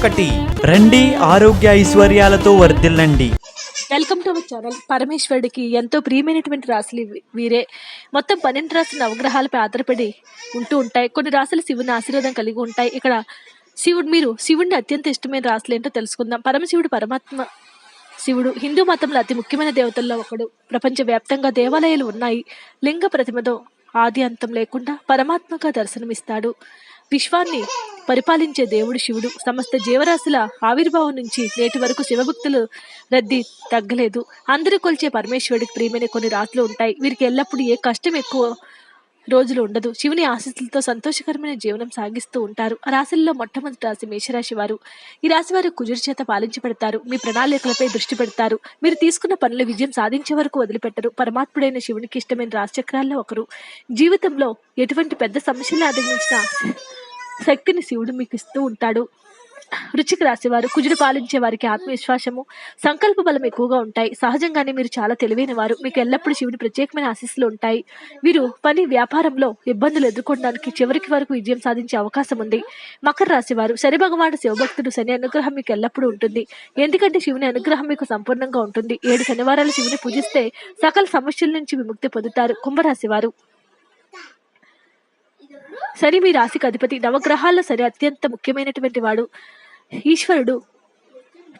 ఒకటి. రండి ఆరోగ్య ఐశ్వర్యాలతో వర్ధిల్లండి. Welcome to our channel. పరమేశ్వరుడికి ఎంతో ప్రియమైనటువంటి రాశులు వీరే. మొత్తం పన్నెండు రాశుల నవగ్రహాలపై ఆధారపడి ఉంటూ ఉంటాయి. కొన్ని రాశులు శివుని ఆశీర్వాదం కలిగి ఉంటాయి. ఇక్కడ శివుడు మీరు శివుడిని అత్యంత ఇష్టమైన రాశులు ఏంటో తెలుసుకుందాం. పరమశివుడు పరమాత్మ శివుడు హిందూ మతంలో అతి ముఖ్యమైన దేవతల్లో ఒకడు. ప్రపంచవ్యాప్తంగా దేవాలయాలు ఉన్నాయి. లింగ ప్రతిమతో ఆది అంతం లేకుండా పరమాత్మగా దర్శనమిస్తాడు. విశ్వాన్ని పరిపాలించే దేవుడు శివుడు. సమస్త జీవరాశుల ఆవిర్భావం నుంచి నేటి వరకు శివభక్తులు రద్దీ తగ్గలేదు. అందరూ కొలిచే పరమేశ్వరుడికి ప్రియమైన కొన్ని రాత్రులు ఉంటాయి. వీరికి ఎల్లప్పుడూ ఏ కష్టం ఎక్కువ రోజులు ఉండదు. శివుని ఆశీస్సులతో సంతోషకరమైన జీవనం సాగిస్తూ ఉంటారు. ఆ రాశుల్లో మొట్టమొదటి రాశి మేషరాశి వారు. ఈ రాశి వారు కుజుడి చేత పాలించబడతారు. మీ ప్రణాళికలపై దృష్టి పెడతారు. మీరు తీసుకున్న పనులు విజయం సాధించే వరకు వదిలిపెట్టరు. పరమాత్ముడైన శివునికి ఇష్టమైన రాశిచక్రాల్లో ఒకరు. జీవితంలో ఎటువంటి పెద్ద సమస్యలు అధిగమించిన శక్తిని శివుడు మీకు ఇస్తూ ఉంటాడు. రుచికి రాశివారు కుజుడు పాలించే వారికి ఆత్మవిశ్వాసము సంకల్ప బలం ఎక్కువగా ఉంటాయి. సహజంగానే మీరు చాలా తెలివైన వారు మీకు ఎల్లప్పుడూ శివుడి ప్రత్యేకమైన ఆశీస్సులు ఉంటాయి. వీరు పని వ్యాపారంలో ఇబ్బందులు ఎదుర్కొనడానికి చివరికి వరకు విజయం సాధించే అవకాశం ఉంది. మకర రాశివారు శని భగవానుడు శివభక్తుడు శని అనుగ్రహం మీకు ఎల్లప్పుడూ ఉంటుంది. ఎందుకంటే శివుని అనుగ్రహం మీకు సంపూర్ణంగా ఉంటుంది. ఏడు శనివారాలు శివుని పూజిస్తే సకల సమస్యల నుంచి విముక్తి పొందుతారు కుంభరాశి వారు శని మీ రాశికి అధిపతి. నవగ్రహాల్లో శని అత్యంత ముఖ్యమైనటువంటి వాడు ఈశ్వరుడు.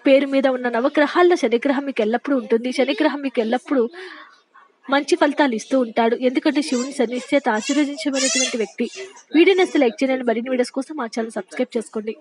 పేరు మీద ఉన్న నవగ్రహాల్లో శనిగ్రహం మీకు ఎల్లప్పుడూ ఉంటుంది. శనిగ్రహం మీకు ఎల్లప్పుడూ మంచి ఫలితాలు ఇస్తూ ఉంటాడు. ఎందుకంటే శివుని సన్నిశ్చేత చేత ఆశీర్వదించబడినటువంటి వ్యక్తి. వీడియోని అసలు లైక్ చేయండి. మరిన్ని వీడియోస్ కోసం మా ఛానల్ సబ్స్క్రైబ్ చేసుకోండి.